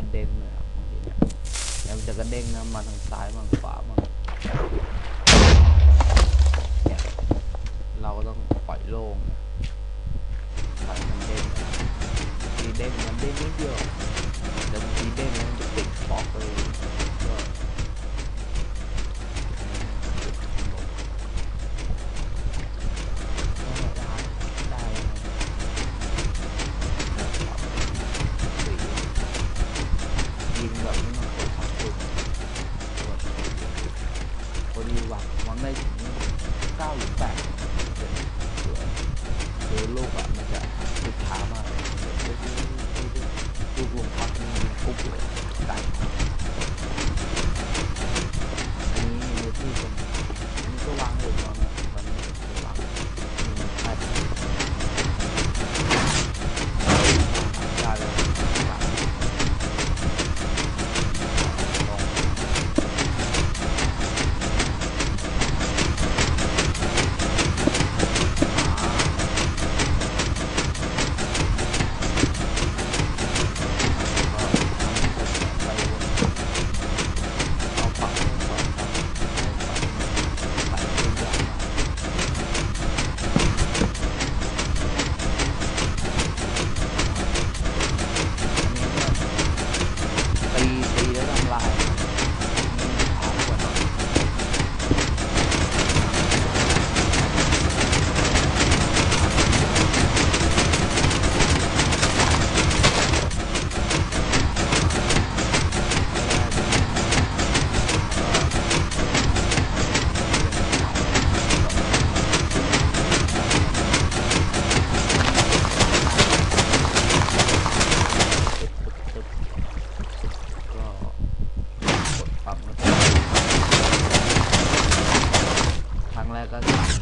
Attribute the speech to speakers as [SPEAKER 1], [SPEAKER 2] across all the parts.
[SPEAKER 1] ระเด็นเลยครับบางทีเนี่ยแล้วมันจะกระเด้งนะมาทางซ้ายมาขวามาเนี่ยเราก็ต้องปล่อยโล่งปล่อยมันเด้งทีเด้งมันเด้งนิดเดียวแต่บางทีเด้งมันจะติดปอกเลย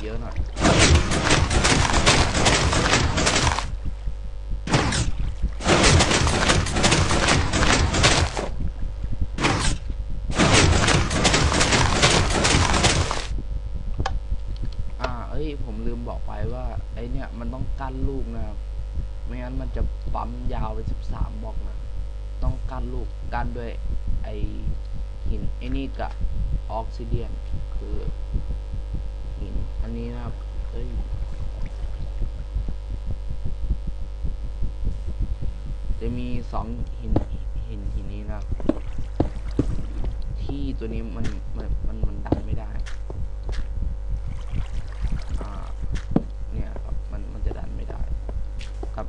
[SPEAKER 1] ยอะหน่อยอ่าเอ้ยผมลืมบอกไปว่า ไอเนี่ยมันต้องกั้นลูกนะครับ ไม่งั้นมันจะปั๊มยาวไปสิบสามบอกนะ ต้องกั้นลูกกั้นด้วยไอหินไอนี่กับออกซิเดียนคือ อันนี้นะครับเอ้ยจะมีสองหินหินหินนี้นะครับ ที่ตัวนี้มันมันมันมันดันไม่ได้อ่าเนี่ยครับมันมันจะดันไม่ได้ครับ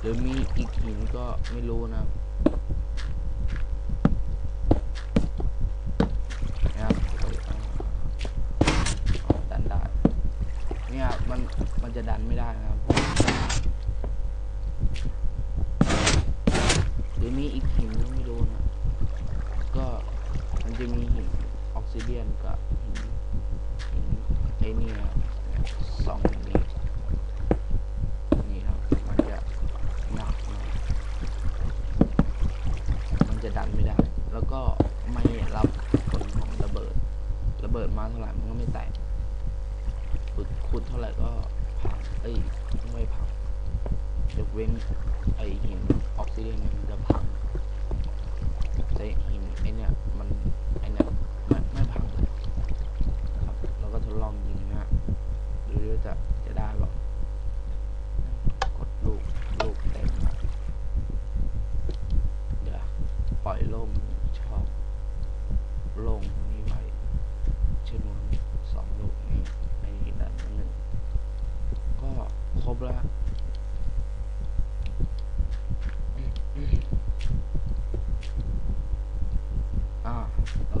[SPEAKER 1] หรือมีอีกหินก็ไม่รู้นะครับนะครับเอ้ยเอาเอาดันได้ เนี่ย มันมันจะดันไม่ได้นะครับหรือมีอีกหินก็ไม่รู้นะ ก็มันจะมีหินออกซิเดียนกับหินหินไอ้นี่นะครับเนี่ยสองหินนี้นี่ครับมันจะหนักน่อยมันจะดันไม่ได้ แล้วก็ไม่รับผลของระเบิด ระเบิดมาเท่าไหร่มันก็ไม่แตก ขุดขุดเท่าไหร่ก็พังเอ้ยไม่พังยกเว้นไอหินออกซิเดนเนี่ยมันจะพังแต่หินไอเนี่ยมันไอเนี่ย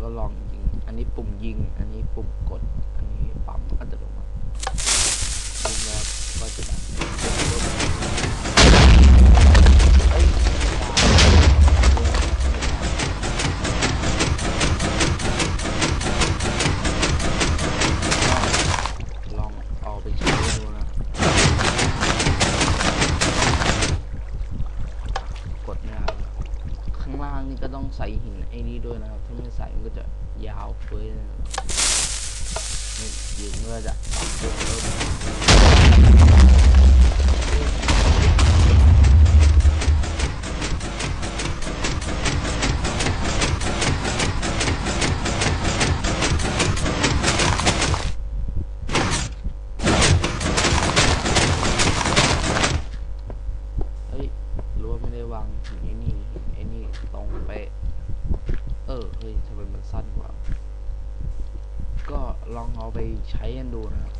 [SPEAKER 1] แล้วก็ลองยิง อันนี้ปุ่มยิง อันนี้ปุ่มกด อันนี้ปั๊มอัตโนมัติยิงแล้วก็จะแบบ ล่างนี่ก็ต้องใส่หินไอ้นี่ด้วยนะครับ ถ้าไม่ใส่มันก็จะยาวเฟ้ยนะครับนี่ยืนเมื่อจะตัดเริ่มาไปใช้กันดูนะครับ